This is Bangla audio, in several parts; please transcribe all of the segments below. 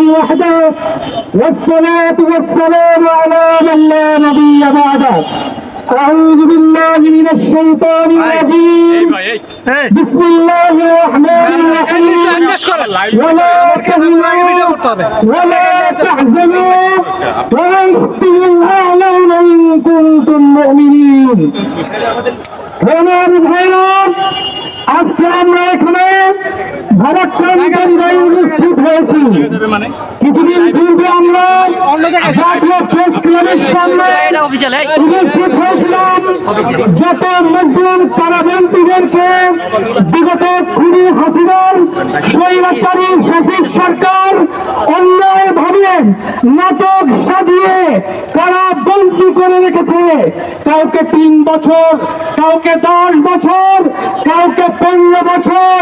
الله وحده والصلاة والسلام على من لا نبي بعده أعوذ بالله من الشيطان الرجيم بسم الله الرحمن الرحيم ولا تهنوا ولا تحزنوا وأنتم الأعلون إن كنتم مؤمنين هنا بالحرام আজকে আমরা এখানে ভারতকারী উপস্থিত হয়েছি। কিছুদিন পূর্বে আমরা উপস্থিত হয়েছিলাম। যত মজদুর বিগত খুনি হাসিনার স্বৈরাচারী ফ্যাসিস্ট সরকার অন্যায়ভাবে নাটক সাজিয়ে কারা বন্দী করে রেখেছে। কাউকে তিন বছর, কাউকে দশ বছর, কাউকে পনেরো বছর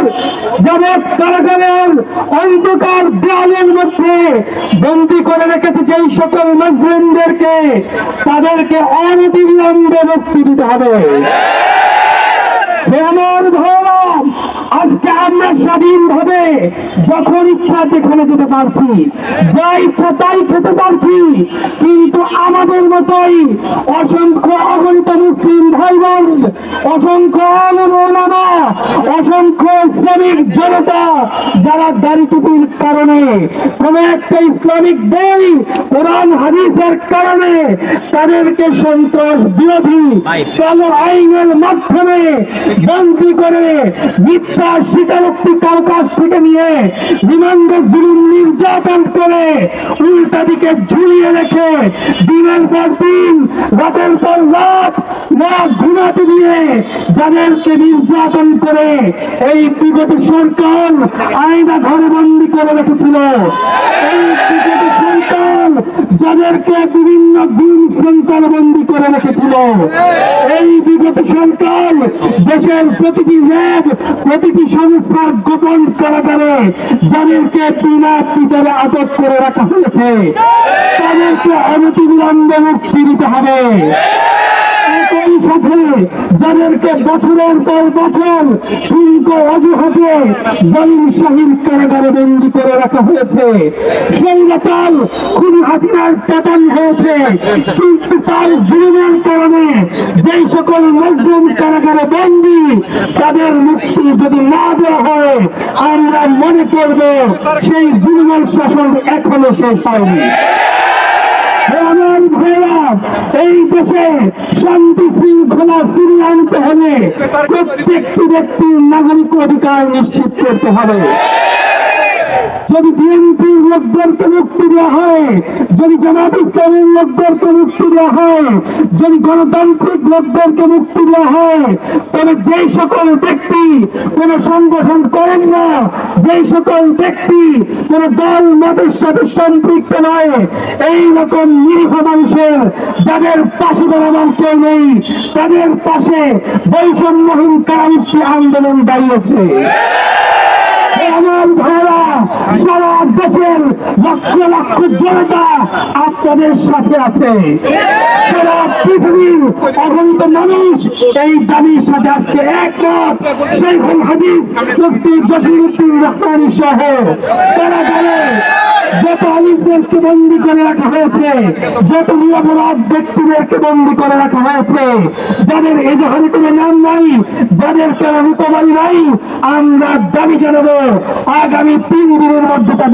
যাবৎ কারাগারের অন্ধকার দেওয়ালের মধ্যে বন্দি করে রেখেছে যেই সকল মুসলিমদেরকে, তাদেরকে অনতিবিলম্বে মুক্তি দিতে হবে। আমার ভগবান আজকে আমরা স্বাধীনভাবে যখন ইচ্ছা যেখানে যেতে পারছি যা ইচ্ছা তাই খেতে পারছি কিন্তু আমাদের মতোই অসংখ্য অগণিত মুসলিম ভাই বোন অসংখ্য অনুমোলামা অসংখ্য শ্রমিক জনতা যারা দাড়ি কারণে কোন একটা ইসলামিক বই কোরআন হাদিসের কারণে তাদেরকে সন্ত্রাস বিরোধী কালো আইনের মাধ্যমে বন্দী করে মিথ্যা স্বীকারোক্তি কার কাছ থেকে নিয়ে বিমানকে জুলুম নির্যাতন করে উল্টা দিকে ঝুলিয়ে রেখে দিনের পর দিন, রাতের পর রাত না ঘুমাতে দিয়ে যাদেরকে নির্যাতন করে এই বিগত সরকার আয়না ঘরে বন্দি করে রেখেছিল। এই বিগত সরকার যাদেরকে বিভিন্ন দিন শৃঙ্খলা বন্দি করে রেখেছিল। এই বিগত সরকার দেশের প্রতিটি র্যাব, প্রতিটি সংস্থার গোপন কারাগারে যাদেরকে বিনা বিচারে আটক করে রাখা হয়েছে, তাদেরকে অনতিবিলম্বে মুক্তি দিতে হবে। একই সাথে যাদেরকে বছরের পর বছর শুল্ক অজুহাতে দলিল শাহীন কারাগারে বন্দি করে রাখা হয়েছে সৈন্যচাল খুন হাসিনার পতন হয়েছে। কিন্তু তার জুলুমের কারণে যেই সকল মজলুম কারাগারে বন্দি, তাদের মুক্তি যদি না দেওয়া হয়, আমরা মনে করব সেই জুলুমের শাসন এখনও শেষ হয়নি। এই দেশে শান্তি শৃঙ্খলা ফিরিয়ে আনতে হবে প্রত্যেকটি ব্যক্তির নাগরিক অধিকার নিশ্চিত করতে হবে। যদি বিএনপির লোকদেরকে মুক্তি দেওয়া হয়, যদি জামাত ইসলামের লোকদেরকে মুক্তি দেওয়া হয়, যদি গণতান্ত্রিক লোকদেরকে মুক্তি দেওয়া হয়, তবে যেই সকল ব্যক্তি কোন সংগঠন করেন না, যেই সকল ব্যক্তি কোন দল, মতের সাথে সম্পৃক্ত নয়, এই রকম নিরীহ মানুষের যাদের পাশে দাঁড়াবার কেউ নেই, তাদের পাশে বৈষম্যহীন কারামুক্তি আন্দোলন দাঁড়িয়েছে। আমার দেশের লক্ষ লক্ষ জনতা আপনাদের সাথে আছে। সারা পৃথিবীর অগণিত মানুষ এই দাবির সাথে আজকে একমত। শেখুল হাদিস মুফতি জসিরুদ্দিন রহমানি সহ তারা গেলে যত আলিমদেরকে বন্দি করে রাখা হয়েছে, যত নিরপরাধ ব্যক্তিদেরকে বন্দি করে রাখা হয়েছে, যাদের এজাহারে কোনো নাম নাই, যাদের কেন রূপবাড়ি নাই, আমরা দাবি জানাব, আগামী তিন দিনের মধ্যে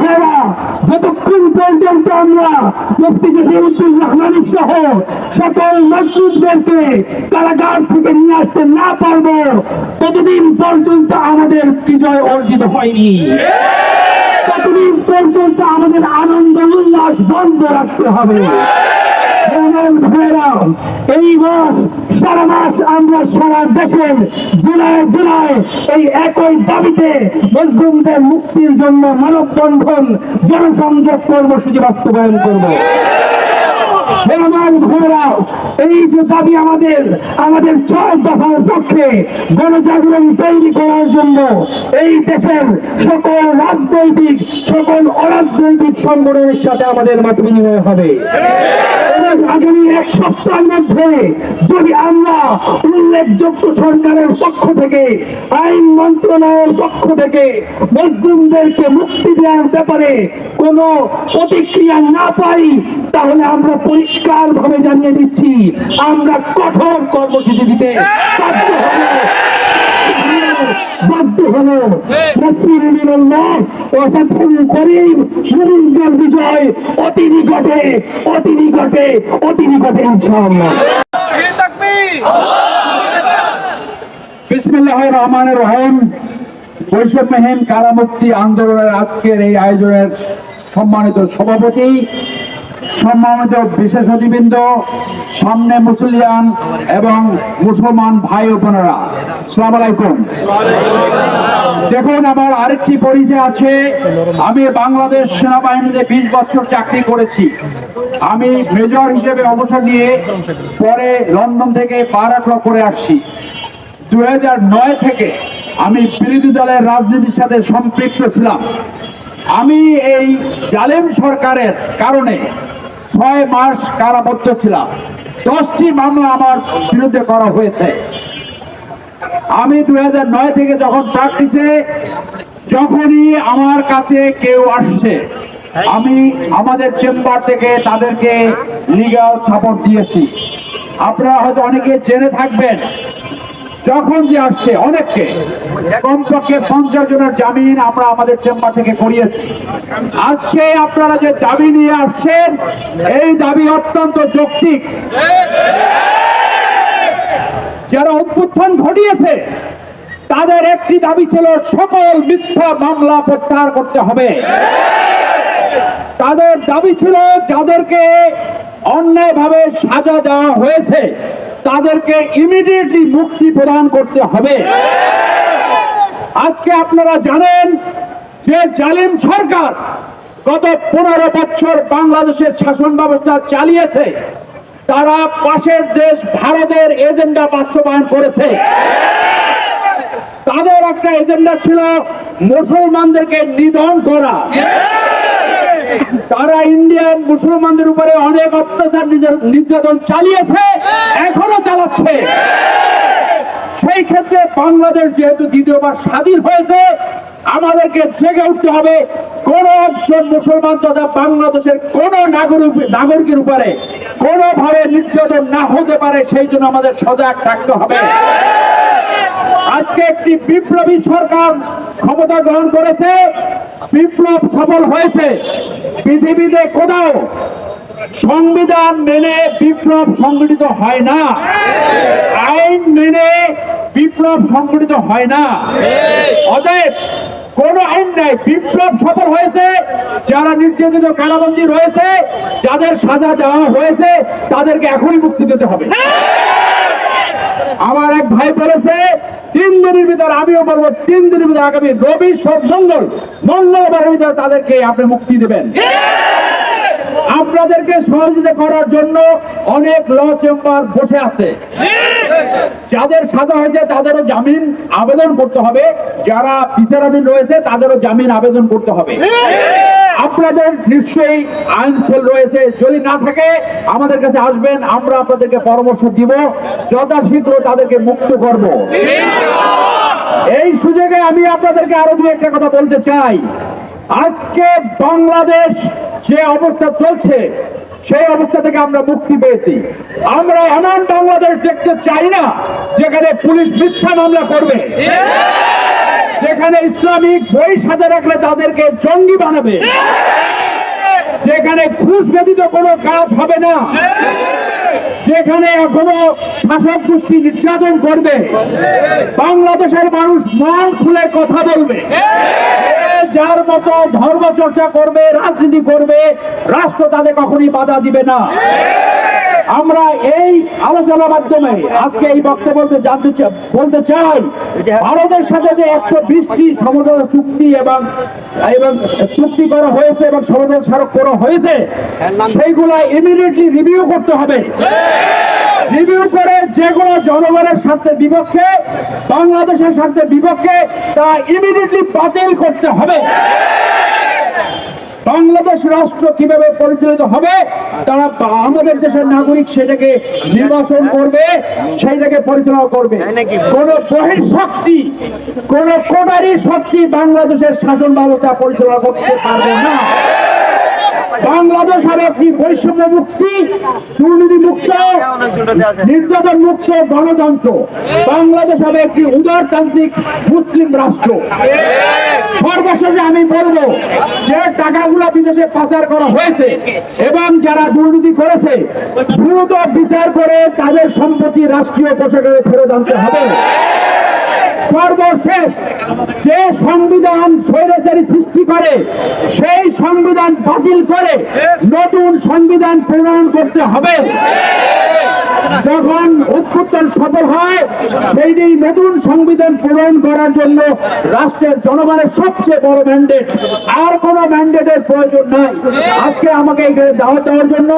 ভাইরা যতক্ষণ পর্যন্ত আমরা মুফতি জসিরুদ্দিন রহমানি সহ সকল মসজিদদেরকে কারাগার থেকে নিয়ে আসতে না পারব, ততদিন পর্যন্ত আমাদের বিজয় অর্জিত হয়নি। ততদিন পর্যন্ত আমাদের আনন্দ উল্লাস বন্ধ রাখতে হবে। ভাইরা, এই মাস সারা মাস আমরা সারা দেশের জেলায় জেলায় এই একই দাবিতে মজলুমদের মুক্তির জন্য মানববন্ধন, জনসংযোগ কর্মসূচি বাস্তবায়ন করব। আমার ভাইয়েরা, এই যে দাবি আমাদের আমাদের ছয় দফার পক্ষে গণজাগরণ তৈরি করার জন্য এই দেশের সকল রাজনৈতিক সকল অরাজনৈতিক সংগঠনের সাথে আমাদের মত বিনিময় হবে। আগামী এক সপ্তাহের মধ্যে যদি আমরা উল্লেখযোগ্য সরকারের পক্ষ থেকে আইন মন্ত্রণালয়ের পক্ষ থেকে মজলুমদেরকে মুক্তি দেওয়ার ব্যাপারে কোনো প্রতিক্রিয়া না পাই তাহলে আমরা পরিষ্কার ভাবে জানিয়ে দিচ্ছি আমরা কঠোর কর্মসূচি দিতে আন্দোলনের আজকের এই আয়োজনের সম্মানিত সভাপতি সম্মানিত বিশেষ অতিবৃন্দ সামনে মুসলিয়ান এবং মুসলমান ভাই বোনেরা সালাম আলাইকুম। দেখুন, আমার আরেকটি পরিচয় আছে। আমি বাংলাদেশ সেনাবাহিনীতে বিশ বছর চাকরি করেছি। আমি মেজর হিসেবে অবসর নিয়ে পরে লন্ডন থেকে পারাক্র করে আসছি। দু হাজার নয় থেকে আমি বিরোধী দলের রাজনীতির সাথে সম্পৃক্ত ছিলাম। আমি এই জালেম সরকারের কারণে ছয় মাস কারাবদ্ধ ছিলাম। দশটি মামলা আমার বিরুদ্ধে করা হয়েছে। আমি দুই নয় থেকে যখন প্র্যাকটিসে যখনই আমার কাছে কেউ আসছে, আমি আমাদের চেম্বার থেকে তাদেরকে লিগাল সাপোর্ট দিয়েছি। আপনারা হয়তো অনেকে জেনে থাকবেন যখন যে আসছে, অনেককে, কমপক্ষে পঞ্চাশ জনের জামিন আমরা আমাদের চেম্বার থেকে করিয়েছি। আজকে আপনারা যে দাবি নিয়ে আসছেন, এই দাবি অত্যন্ত যৌক্তিক। যারা উদ্বোধন ঘটিয়েছে, তাদের একটি দাবি ছিল, সকল মিথ্যা মামলা প্রত্যাহার করতে হবে। তাদের দাবি ছিল, যাদেরকে অন্যায়ভাবে সাজা দেওয়া হয়েছে, তাদেরকে ইমিডিয়েটলি মুক্তি প্রদান করতে হবে। আজকে আপনারা জানেন যে জালিম সরকার গত পনেরো বছর বাংলাদেশের শাসন ব্যবস্থা চালিয়েছে। তারা পাশের দেশ ভারতের এজেন্ডা বাস্তবায়ন করেছে। তাদের একটা এজেন্ডা ছিল মুসলমানদেরকে নিধন করা। তারা ইন্ডিয়ান মুসলমানদের উপরে অনেক অত্যাচার নির্যাতন চালিয়েছে, এখনও চালাচ্ছে। সেই ক্ষেত্রে বাংলাদেশ যেহেতু দ্বিতীয়বার স্বাধীন হয়েছে, আমাদেরকে জেগে উঠতে হবে কোন একজন মুসলমান তথা বাংলাদেশের কোন নাগরিক, নাগরিকের উপরে কোনোভাবে নির্যাতন না হতে পারে, সেই জন্য আমাদের সজাগ থাকতে হবে। আজকে একটি বিপ্লবী সরকার ক্ষমতা গ্রহণ করেছে, বিপ্লব সফল হয়েছে। পৃথিবীতে কোথাও সংবিধান মেনে বিপ্লব সংগঠিত হয় না। আইন মেনে বিপ্লব সংগঠিত হয় না। অতএব কোন আইন নাই। বিপ্লব সফল হয়েছে, যারা নির্যাতিত কারাবন্দী রয়েছে, যাদের সাজা দেওয়া হয়েছে, তাদেরকে এখনই মুক্তি দিতে হবে। আমার এক ভাই বলেছে, তিন দিনের ভিতরে আমিও বলব, তিন দিনের ভিতরে আগামী রবি সব মঙ্গল মঙ্গলবারের ভিতরে তাদেরকে আপনি মুক্তি দেবেন। আপনাদেরকে সহযোগিতা করার জন্য অনেক ল চেম্বার বসে আছে। যাদের সাজা হয়েছে তাদেরও জামিন আবেদন করতে হবে। যারা বিচারাধীন রয়েছে তাদেরও জামিন আবেদন করতে হবে। আপনাদের নিশ্চয়ই আইন সেল রয়েছে। যদি না থাকে, আমাদের কাছে আসবেন, আমরা আপনাদেরকে পরামর্শ দিব। যথাশীঘ্র তাদেরকে মুক্ত করব। এই সুযোগে আমি আপনাদেরকে আরও দু একটা কথা বলতে চাই। আজকে বাংলাদেশ যে অবস্থা চলছে, সেই অবস্থা থেকে আমরা মুক্তি পেয়েছি। আমরা এমন বাংলাদেশ দেখতে চাই না, যেখানে পুলিশ মিথ্যা মামলা করবে। যেখানে ইসলামিক বই সাজা রাখলে তাদেরকে জঙ্গি বানাবে। যেখানে ঘুষ ব্যতীত কোনো কাজ হবে না। যেখানে এখনও শাসক গোষ্ঠী নির্যাতন করবে, বাংলাদেশের মানুষ মন খুলে কথা বলবে। যার মতো ধর্ম চর্চা করবে, রাজনীতি করবে, রাষ্ট্র তাদের কখনই বাধা দিবে না। আমরা এই আলোচনার মাধ্যমে আজকে এই বক্তব্য বলতে জানতে বলতে চাই ভারতের সাথে যে একশো বিশটি সমঝোতা চুক্তি এবং এবং চুক্তি করা হয়েছে এবং সমঝোতা স্মারক করা হয়েছে সেইগুলো ইমিডিয়েটলি রিভিউ করতে হবে। রিভিউ করে যেগুলো জনগণের স্বার্থের বিপক্ষে বাংলাদেশের স্বার্থের বিপক্ষে তা ইমিডিয়েটলি বাতিল করতে হবে। বাংলাদেশ রাষ্ট্র কীভাবে পরিচালিত হবে তারা আমাদের দেশের নাগরিক সেটাকে নির্বাচন করবে সেইটাকে পরিচালনা করবে। কোন বহির শক্তি কোন কোটারি শক্তি বাংলাদেশের শাসন ব্যবস্থা পরিচালনা করতে পারবে না। বাংলাদেশ হবে একটি বৈষম্য মুক্তি, দুর্নীতি মুক্ত, নির্যাতন মুক্ত গণতন্ত্র। বাংলাদেশ হবে একটি উদারতান্ত্রিক মুসলিম রাষ্ট্র। সর্বশেষে আমি বলব, যে টাকাগুলো বিদেশে পাচার করা হয়েছে এবং যারা দুর্নীতি করেছে, দ্রুত বিচার করে তাদের সম্পত্তি রাষ্ট্রীয় পোশাকে ফেরত আনতে হবে। সর্বশেষ যে সংবিধান স্বৈরাচারী সৃষ্টি করে, সেই সংবিধান বাতিল করে নতুন সংবিধান প্রণয়ন করতে হবে। যখন উৎপত্তন সফল হয় সেই দিন নতুন সংবিধান প্রণয়ন করার জন্য রাষ্ট্রের জনগণের সবচেয়ে বড় ম্যান্ডেট আর কোন ম্যান্ডেটের প্রয়োজন নাই। আজকে আমাকে এখানে দাওয়াত দেওয়ার জন্য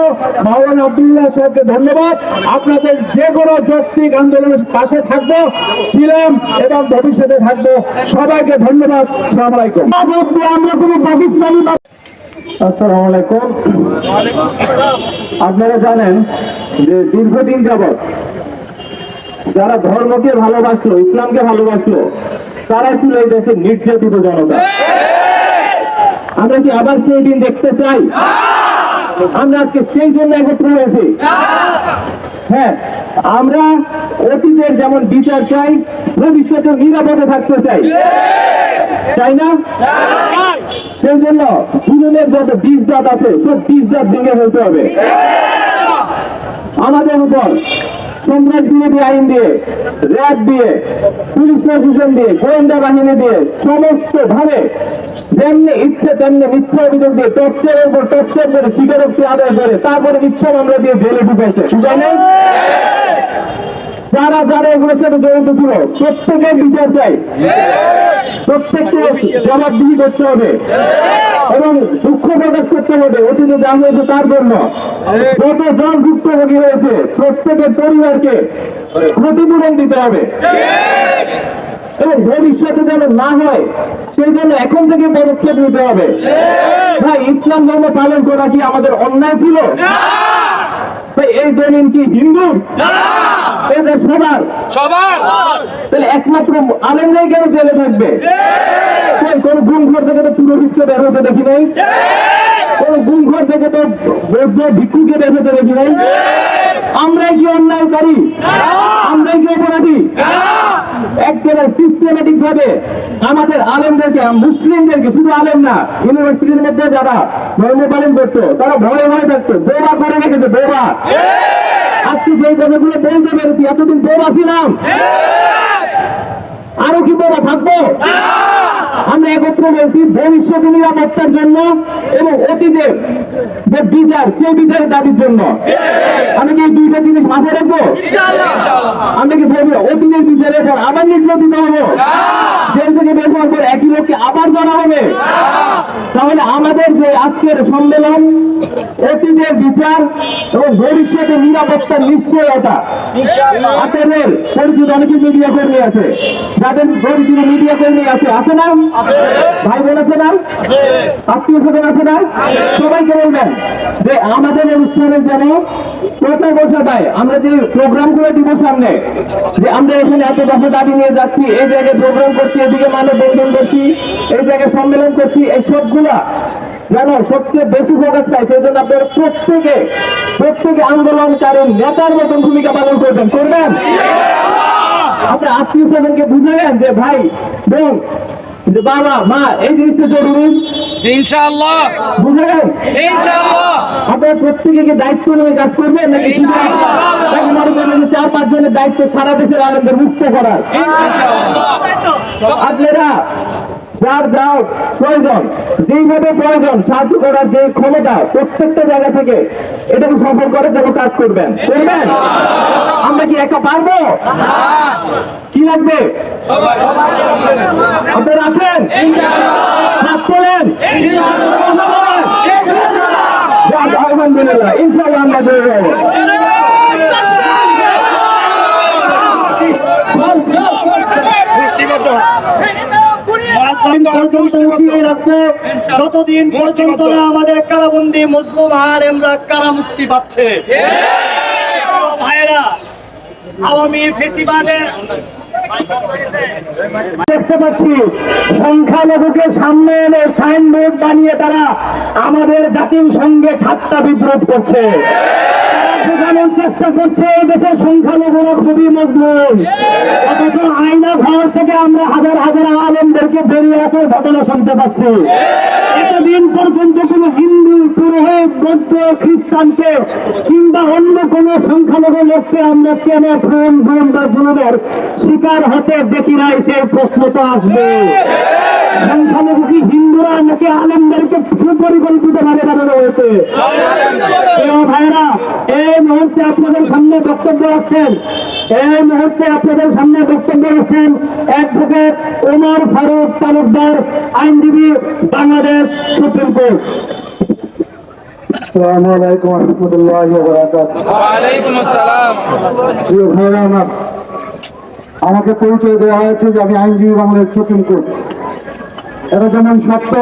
মাওলানা আব্দুল্লাহ সাহেবকে ধন্যবাদ। আপনাদের যে কোনো যৌক্তিক আন্দোলনের পাশে থাকব ছিলাম এবং ভবিষ্যতে থাকব। সবাইকে ধন্যবাদ। সালাম আলাইকুম। আমরা কোনো পাকিস্তানি আসসালামু আলাইকুম। আপনারা জানেন যে দীর্ঘদিন যাবৎ যারা ধর্মকে ভালোবাসলো, ইসলামকে ভালোবাসলো, তারা ছিল এই দেশের নির্যাতিত জনতা। আমরা কি আবার সেই দিন দেখতে চাই? আমরা আজকে সেই জন্য একত্র হয়েছি। হ্যাঁ আমরা অতীতের যেমন বিচার চাই ভবিষ্যতে নিরাপদে থাকতে চাই। চাই না? সেই জন্য দুজনের যত বীজ জাত আছে, সব বীজ জাত ভেঙে ফেলতে হবে। আমাদের উপর সম্রাট বিরোধী আইন দিয়ে র্যাব দিয়ে পুলিশ প্রশাসন দিয়ে গোয়েন্দা বাহিনী দিয়ে সমস্ত ভাবে যেমনি ইচ্ছে তেমনি মিথ্যা অভিযোগ দিয়ে টর্চারের উপর টর্চার করে স্বীকারোক্তি আদায় করে তারপরে মিথ্যা মামলা দিয়ে জেলে ঢুকাইছে বুঝাই যারা যারা এগুলোর সাথে জড়িত ছিল প্রত্যেকের বিচার চাই। প্রত্যেককে জবাবদিহি করতে হবে। এবং হবে অতীতে যা হয়েছে তার জন্য। যত জন ভুক্তভোগী হয়েছে প্রত্যেকের পরিবারকে ক্ষতিপূরণ দিতে হবে। এবং ভবিষ্যতে যেন না হয় সেই জন্য এখন থেকে পদক্ষেপ নিতে হবে। ভাই ইসলাম ধর্ম পালন করা কি আমাদের অন্যায় ছিল? এই জমিন কি হিন্দু? এটা সবার? সবার। তাহলে একমাত্র আলেমরাই কেন জেলে থাকবে? কোন গুম ঘর থেকে তো পুরোহিতকে বের হতে দেখি নাই? কোন গুম ঘর থেকে তো বৌদ্ধ ভিক্ষুকে হতে দেখি নাই। আমরাই কি অন্যায়কারী? আমরাই কি অপরাধী? একেবারে সিস্টেমেটিক ভাবে আমাদের আলেমদেরকে, মুসলিমদেরকে, শুধু আলেম না ইউনিভার্সিটির মধ্যে যারা ধর্ম পালন করতো, তারা ভয়ে ভয়ে থাকতো বোবা করে রেখেছে বোবা আজকে যে কথাগুলো বলতে পেরেছি, এতদিন বোবা ছিলাম। আরও কি বোবা থাকব? আমরা একত্র হয়েছি ভবিষ্যৎ নিরাপত্তার জন্য এবং অতীতের যে বিচার সেই বিচারের দাবির জন্য। আমি কি দুইটা জিনিস মাথায় রাখব? আমরা কি বলব অতীতের বিচারে পর আবার নির্যাতিত হব? জেল থেকে বের হওয়ার পর একই লোককে আবার জানা হবে? তাহলে আমাদের যে আজকের সম্মেলন অতীতের বিচার এবং ভবিষ্যতের নিরাপত্তার নিশ্চয়তা। আপনাদের পরিচিত অনেকে মিডিয়া কর্মী আছে। যাদের মিডিয়া কর্মী আছে আছে না? ভাই বোন আছে না? আত্মীয় স্বজন আছে না? সবাইকে বলবেন যে আমাদের অনুষ্ঠানের যেন কথা বসা দেয় আমরা যে প্রোগ্রাম করে দিব সামনে যে আমরা এখানে এত দফা দাবি নিয়ে যাচ্ছি এই জায়গায় প্রোগ্রাম করছি এদিকে মানব বন্ধন করছি এই জায়গায় সম্মেলন করছি এই সবগুলা যেন সবচেয়ে বেশি ফোকাস পায়। সেই জন্য আপনারা প্রত্যেকে প্রত্যেকে আন্দোলনকারী নেতার মতন ভূমিকা পালন করবেন। করবেন? আপনার আত্মীয় স্বজনকে বুঝাবেন যে ভাই বোন বাবা মা এই জিনিসটা জরুরি? ইনশাআল্লাহ। বুঝাবেন ইনশাআল্লাহ। আপনারা প্রত্যেকে কি দায়িত্ব নিয়ে কাজ করবেন নাকি শুধু নাকি করবেন যে চার পাঁচ জনের দায়িত্ব সারা দেশের মুক্ত করার? আপনারা যার প্রয়োজন যেইভাবে প্রয়োজন সাহায্য করার যে ক্ষমতা প্রত্যেকটা জায়গা থেকে এটাকে সফল করার জন্য কাজ করবেন। করবেন? আমরা কি একা পারব? কি লাগবে? আপনারা আছেন? হাত তোলেন। আলহামদুলিল্লাহ ইনশাআল্লাহ আমরা যতদিন পর্যন্ত না আমাদের কারাবন্দি মজলুম আলেমরা কারা মুক্তি পাচ্ছে ভাইরা আওয়ামী ফেসিবাদের দেখতে পাচ্ছি, সংখ্যালঘুকে সামনে এনে সাইনবোর্ড বানিয়ে তারা আমাদের জাতির সঙ্গে ঠাট্টা বিদ্রোহ করছে। চেষ্টা করছে দেশের সংখ্যালঘুরা খুবই মজবুত। অথচ আয়না ঘর থেকে আমরা হাজার হাজার আলেমদেরকে বেরিয়ে আসার ঘটনা শুনতে পাচ্ছি। এতদিন পর্যন্ত কোনো হিন্দু, পুরোহিত, বৌদ্ধ, খ্রিস্টানকে কিংবা অন্য কোনো সংখ্যালঘু লোককে আমরা কেন শিকার হতে দেখি নাই সেই প্রশ্ন তো আসবে। সংখ্যালঘু কি হিন্দুরা নাকি আলেমদেরকে সুপরিকল্পিত ভাবে বানানো হয়েছে? ভাইরা এই মুহূর্তে আপনাদের সামনে বক্তব্য রাখছেন এই মুহূর্তে আপনাদের সামনে বক্তব্য রাখছেন অ্যাডভোকেট ওমর ফারুক তালুকদার আইনজীবী বাংলাদেশ সুপ্রিম কোর্ট। আসসালামু আলাইকুম রহমতুল্লাহ প্রিয় ভাইরা আমার আমাকে পরিচয় দেওয়া হয়েছে যে আমি আইনজীবী বাংলাদেশ সুপ্রিম কোর্ট। এটা যেমন সত্য,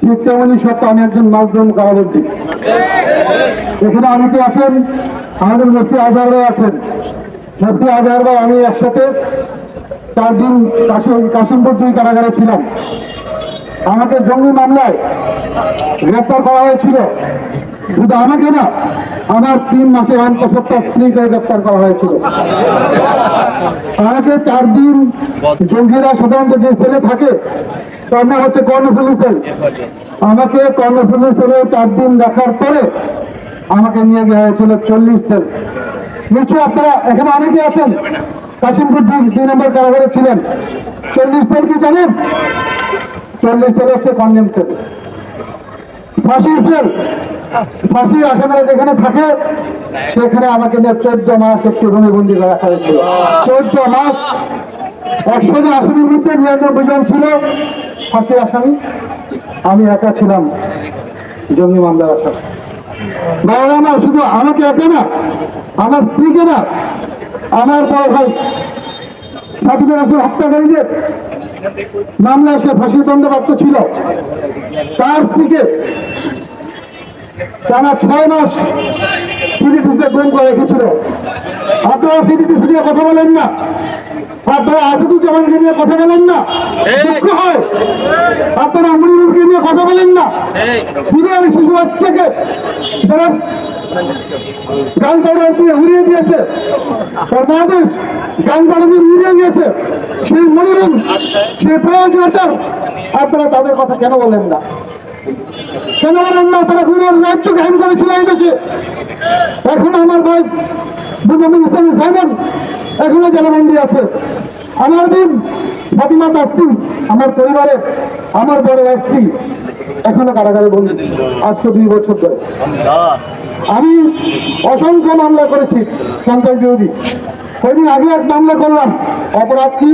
ঠিক তেমনই সত্য, আমি একজন মাধ্যম কারাবন্দী। এখানে অনেকে আছেন, আমাদের মুফতি আজহার ভাই আছেন। মুফতি আজহার ভাই, আমি একসাথে চার দিন কাশিম কাশিমপুর দুই কারাগারে ছিলাম। আমাকে জঙ্গি মামলায় গ্রেপ্তার করা হয়েছিল। শুধু আমাকে না আমার তিন মাসে অন্তঃসত্ত্বা স্ত্রীকে গ্রেপ্তার করা হয়েছিল। আমাকে চার দিন জঙ্গিরা সাধারণত যে সেলে থাকে, তার নাম হচ্ছে কর্ণফুলি সেল। আমাকে কর্ণফুলি সেলে চার দিন দেখার পরে আমাকে নিয়ে গিয়ে হয়েছিল চল্লিশ সেল। নিশ্চয়ই আপনারা এখানে অনেকে আছেন? কাশিমপুর দুই দুই নম্বর কারাগারে ছিলেন। চল্লিশ সেল কি জানেন? চল্লিশ সেল হচ্ছে কন্ডেম সেল। ফাঁসির সেল ফাঁসির আসামিরা যেখানে থাকে, সেখানে আমাকে নিয়ে চোদ্দ মাস একটু রুমে বন্দি করে হয়েছিল। চোদ্দ মাস একশো জন আসামির মধ্যে নিরানব্বই জন ছিল ফাঁসির আসামি। আমি একা ছিলাম, জঙ্গি মামলার আসামি। বাইরে আমার শুধু আমাকে একা না, আমার স্ত্রীকে না, আমার বড় ভাই সাকিবের আসল হত্যাকারীদের মামলায় সে ফাঁসির দণ্ডপ্রাপ্ত ছিল। তার স্ত্রীকে টানা ছয় মাস সিডিটিসে গুম করে রেখেছিল। আপনারা সিডিটিসি নিয়ে কথা বলেন না। আপনারা আসাদুজ্জামানকে নিয়ে কথা বলেন না। দুঃখ হয়। আপনারা আমরুলকে নিয়ে কথা বলেন না। দিনের শিশু বাচ্চাকে যারা গান পাউডার দিয়ে উড়িয়ে দিয়েছে। তার বাংলাদেশ গান পাউডার দিয়ে উড়িয়ে দিয়েছে সেই সেই আপনারা তাদের কথা কেন বলেন না? কেন বলেন না? তারা গুণের রাজ্য গ্রহণ করেছিল এই দেশে। এখন আমার ভাই বুঝামুল ইসলাম সাইমন এখনও জেলাবন্দি আছে। আমার দিন ফাতিমা তাসলিম আমার পরিবারে আমার বড় স্ত্রী এখনও কারাগারে বন্দি। আজকে দুই বছর ধরে। আমি অসংখ্য মামলা করেছি, সন্ত্রাস বিরোধী। কয়েকদিন আগে এক মামলা করলাম, অপরাধ কি?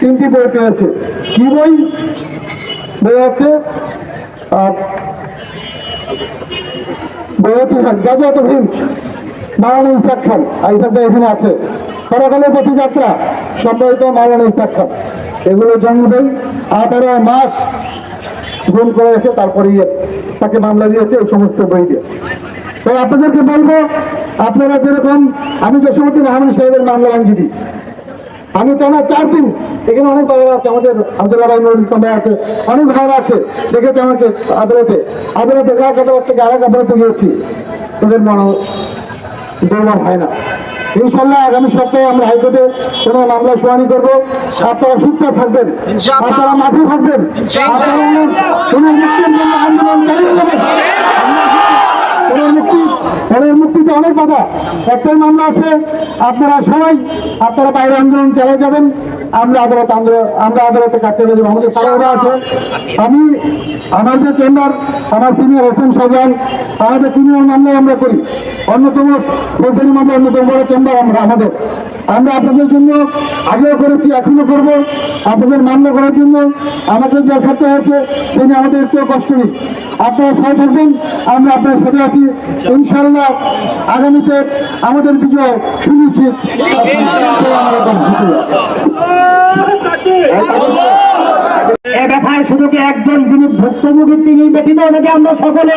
তিনটি বই পেয়েছে। কি বই? বই আছে বই আছে, গাজা তো মাওলানা ইসাক খান। ইসাক এখানে আছে। পরকালের পথযাত্রা, সম্পাদিত মাওলানা ইসাক খান। এগুলো জন্ম দেয় আঠারো মাস গুম করে রেখে তারপরে তাকে মামলা দিয়েছে এই সমস্ত বই দিয়ে তাই আপনাদেরকে বলব আপনারা যেরকম আমি যশোমতী রহমান সাহেবের মামলা আইনজীবী। আমি তো আমার চার দিন এখানে অনেক ভাইরা আছে আমাদের আব্দুল্লাহ ভাই নুরুল ইসলাম ভাই আছে অনেক ভাইরা আছে দেখেছে আমাকে আদালতে। আদালতে এক আদালত থেকে আরেক আদালতে গিয়েছি। তোদের মনে দুর্বল হয় না। ইনশাল্লাহ আগামী সপ্তাহে আমরা হাইকোর্টে কোনো মামলা শুনানি করব। আপনারা সুচ্চার থাকবেন আপনারা মাঠে থাকবেন। আপনারা কোনো আন্দোলন চালিয়ে যাবেন মুক্তি, ওনার অনেক বাধা। একটাই মামলা আছে, আপনারা সবাই, আপনারা বাইরে আন্দোলন চালিয়ে যাবেন। আমরা আদালত আমরা আদালতের কাছে আমাদের সারারা আছে। আমি, আমার যে চেম্বার, আমার সিনিয়র এসএম সাজান, আমাদের ক্রিমিনাল মামলায় আমরা করি। অন্যতম ফৌজদারি মামলা, অন্যতম বড় চেম্বার আমরা, আমাদের। আমরা আপনাদের জন্য আগেও করেছি, এখনও করব। আপনাদের মামলা করার জন্য আমাদের যে খাতে হয়েছে, সে নিয়ে আমাদের একটু কষ্ট নেই। আপনারা সাথে থাকবেন, আমরা আপনার সাথে আছি। ইনশাল্লাহ আগামীতে আমাদের বিজয় সুনিশ্চিত এ ব্যথায় শুধু কি একজন যিনি ভুক্তভোগী, তিনি ব্যতীত নাকি আমরা সকলে?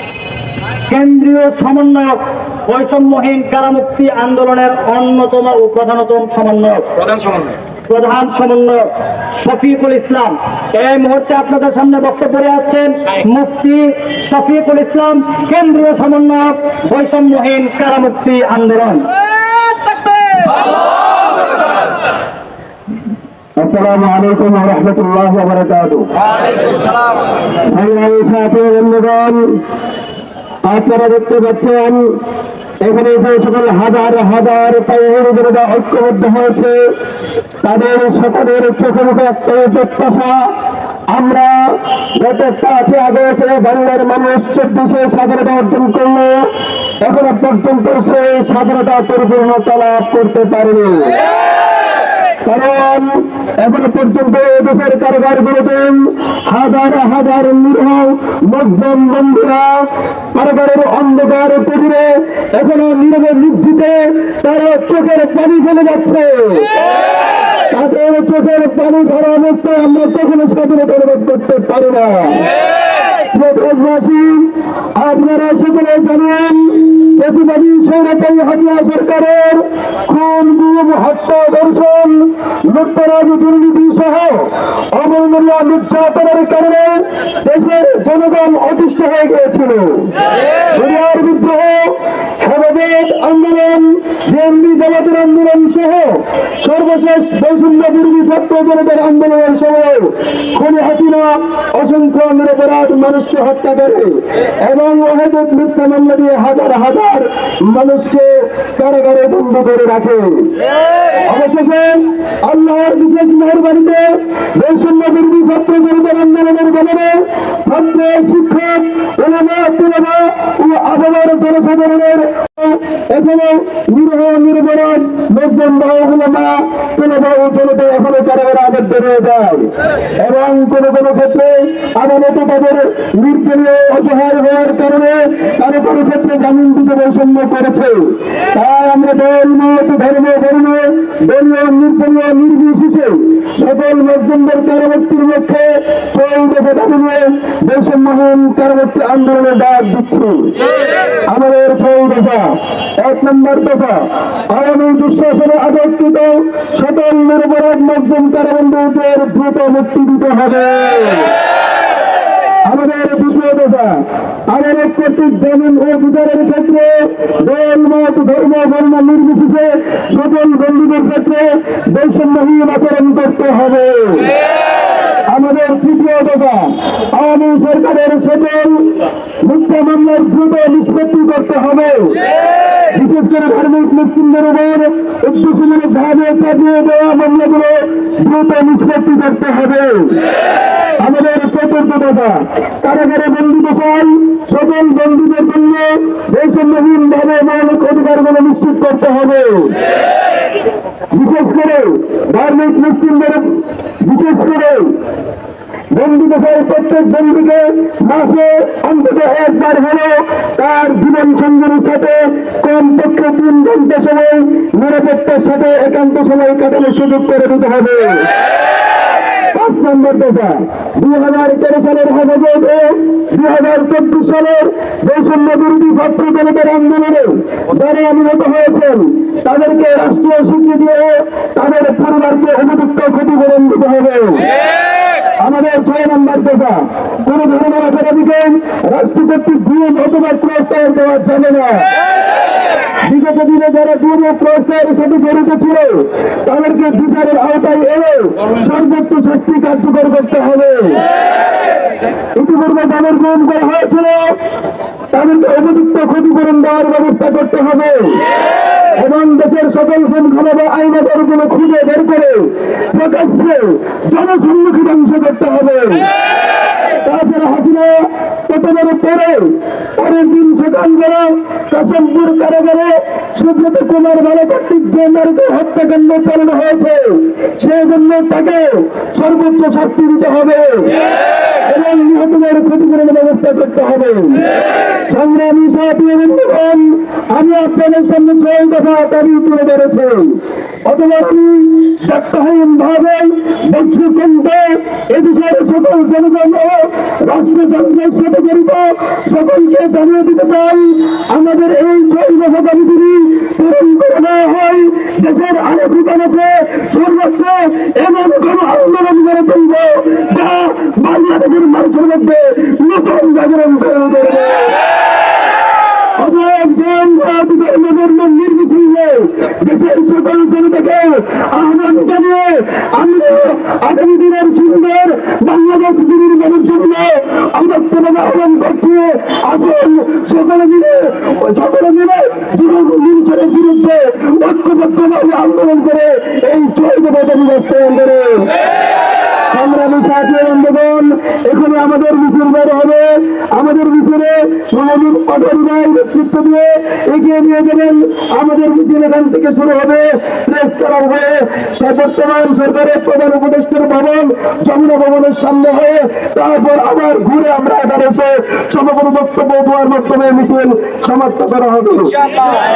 কেন্দ্রীয় সমন্বয়ক বৈষম্যহীন কারামুক্তি আন্দোলনের অন্যতম ও প্রধানতম সমন্বয়ক। প্রধান সমন্বয় প্রধান সমন্বয়ক শফিকুল ইসলাম। এই মুহূর্তে আপনাদের সামনে বক্তব্য আছেন মুফতি শফিকুল ইসলাম কেন্দ্রীয় সমন্বয়ক বৈষম্যহীন কারামুক্তি আন্দোলন। আসসালামু আলাইকুম রহমতুল্লাহ বারকাত ভাই সাথে বন্ধুগণ আপনারা দেখতে পাচ্ছেন, এখানে যে সকল হাজার হাজার বিরোধী ঐক্যবদ্ধ হয়েছে। তাদের সকলের চোখে মুখে একটাই প্রত্যাশা, আমরা গত পাঁচ আগস্ট এই বাংলার মানুষ চব্বিশে স্বাধীনতা অর্জন করল, এখনও পর্যন্ত সেই স্বাধীনতা পরিপূর্ণতা লাভ করতে পারেনি। কারণ এখন পর্যন্ত দেশের কারবার বিরোধী হাজার হাজার নিরহ মধ্যম বন্ধুরা কারবারের অন্ধকার পুকুরে এখনও নীরবে নিভৃতে তারা চোখের পানি ফেলে যাচ্ছে। তাদের চোখের পানি ধরা অবস্থায় আমরা কখনো স্বাধীনতা অনুভব করতে পারি না। আপনারা সকলে জানেন প্রতিবাদী সৌরতাই হাজিয়া সরকারের খুন, গুম, হত্যা, ধর্ষণ, লুটতরাজ, দুর্নীতি সহ অবমূল্য নির্যাতনের কারণে দেশের জনগণ অতিষ্ঠ হয়ে গিয়েছিল। দুনিয়ার বিদ্রোহ হেমদেব আন্দোলন, বিএনপি জামাতের আন্দোলন সহ সর্বশেষ বৈষম্য বিরোধী ছাত্র জনতার আন্দোলনের সময় খুনি হাতিরা অসংখ্য নিরপরাধ মানুষকে হত্যা করে এবং অহেতুক মিথ্যা মামলা দিয়ে হাজার হাজার মানুষকে কারাগারে বন্ধ করে রাখে। অবশেষে আল্লাহর বিশেষ মেহরবানিতে বৈষম্য বিরোধী ছাত্র জনতার আন্দোলনের কারণে ছাত্র, শিক্ষক ওলামা তুলনা ও আবহাওয়ার জনসাধারণের এখনও নিরহ নির্ভরণ মধ্যম বাহুগুলোমা কোনো বাহু চলতে এখনও কারাগারে রয়ে যায়। এবং কোনো কোনো ক্ষেত্রে আদালত তাদের নির্দলীয় অসহায় হওয়ার কারণে তার কোনো ক্ষেত্রে জামিন দিতে বৈষম্য করেছে। তাই আমরা দল মত, ধর্ম, বর্ণ, দলীয়, নির্দলীয়, নির্বিশেষে সকল মধ্যমদের কারাবর্তীর লক্ষ্যে চৌদ্দ দাবি নিয়ে বৈষম্যহীন কারাবর্তী আন্দোলনের ডাক দিচ্ছি। আমাদের ছয় দফা, এক নম্বর দফা, আগামী দুঃশাসনে আদর্শিত সকল নির্ভরাত মধ্যম কারাবন্ধুদের দ্রুত মুক্তি দিতে হবে। আমাদের দ্বিতীয় দফা। আমাদের কর্তৃক জমিন ও বিচারের ক্ষেত্রে দল, মত, ধর্ম, বর্ণ, নির্বিশেষে সকল বন্ধুদের ক্ষেত্রে বৈষম্যহীন আচরণ করতে হবে। আমাদের তৃতীয় দফা। আওয়ামী সরকারের সকল মিথ্যা মামলার দ্রুত নিষ্পত্তি করতে হবে। বিশেষ করে ধার্মিক মুসলিমদের উপর উদ্দেশ্যমূলক ভাবে চাপিয়ে দেওয়া মামলাগুলো দ্রুত নিষ্পত্তি করতে হবে। আমাদের কারাগারে বন্দী দশায় সকল বন্দীদের জন্য বৈষম্যহীন ভাবে মৌলিক অধিকারগুলো নিশ্চিত করতে হবে। বিশেষ করে ধার্মিক মুসলিমদের, বিশেষ করে বন্ধু দশায় প্রত্যেক বন্ধুকে মাসে অন্তত একবার হলো তার জীবন সঙ্গীর সাথে, কমপক্ষে তিন ঘণ্টা সময় নিরাপত্তার সাথে একান্ত সময় কাটানোর সুযোগ করে দিতে হবে। পাঁচ নম্বর দুই হাজার তেরো সালের হাজার চব্বিশ সালের বৈষম্য বিরোধী ছাত্র জনতার আন্দোলনে যারা নিহত হয়েছেন, তাদেরকে রাষ্ট্রীয় স্বীকৃতি দিয়ে তাদের পরিবারকে উপযুক্ত ক্ষতিপূরণ দিতে হবে। আমাদের ছয় নম্বর কথা কোন ধরনের অপরাধীকে রাষ্ট্র কর্তৃক গুণ অথবা প্রস্তাব দেওয়া যাবে না। বিগত দিনে যারা পূর্ব প্রস্তাবের সাথে জড়িত ছিল, তাদেরকে বিচারের আওতায় এনে সর্বোচ্চ শাস্তি কার্যকর করতে হবে। ইতিপূর্বে তাদের গ্রহণ করা হয়েছিল, তাদেরকে উপযুক্ত ক্ষতিপূরণ দেওয়ার ব্যবস্থা করতে হবে। এবং দেশের সকল শৃঙ্খলা বা আইনগরগুলো খুঁজে বের করে প্রকাশ্যে জনসম্মুখী ধ্বংস করতে হবে। তাছাড়া হাসিনা ততবারে পরে পরের দিন সকালবেলা কাশিমপুর কারাগারে সুব্রত কুমার বালা যে নারীকে হত্যাকাণ্ড চালানো হয়েছে। সেই জন্য তাকে সর্বোচ্চ শাস্তি দিতে হবে। এবং নিহতদের ক্ষতিপূরণের ব্যবস্থা করতে হবে। সংগ্রামী সাথী আমি আপনাদের সামনে ছয় দফা দাবি তুলে ধরেছি। অথবা আমি সপ্তাহীন ভাবে বক্সি কেন্দ্রে এদেশের সকল জনগণ আমাদের এই ছয় দফা দাবিগুলি পূরণ করে দেওয়া হয়। দেশের আনাচে আছে সর্বত্র এমন কোন আন্দোলন করে তুলব যা বাংলাদেশের মানুষের মধ্যে নতুন জাগরণ করে সকল জনতাকে আহ্বান জানিয়ে আমরা আগামী দিনের সুন্দর বাংলাদেশ বিনির্মাণের জন্য অদত্তভাবে আহ্বান করছি। আসুন, সকলে মিলে সকলে মিলে নির্বাচনের বিরুদ্ধে ঐক্যবদ্ধভাবে আন্দোলন করে এই চৈত বাজারি বাস্তবায়ন করে সংগ্রামী সাথী বন্ধুগণ এখানে আমাদের মিছিল বের হবে। আমাদের মিছিলে মহাবীর পাঠারিরাই নেতৃত্ব দিয়ে এগিয়ে নিয়ে যাবেন। আমাদের মিছিল এখান থেকে শুরু হবে। প্রেস করার হয়ে বর্তমান সরকারের প্রধান উপদেষ্টার ভবন যমুনা ভবনের সামনে হয়ে তারপর আবার ঘুরে আমরা এখানে এসে সমাপন বক্তব্য দেওয়ার মাধ্যমে মিছিল সমাপ্ত করা হবে।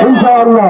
ইনশাআল্লাহ।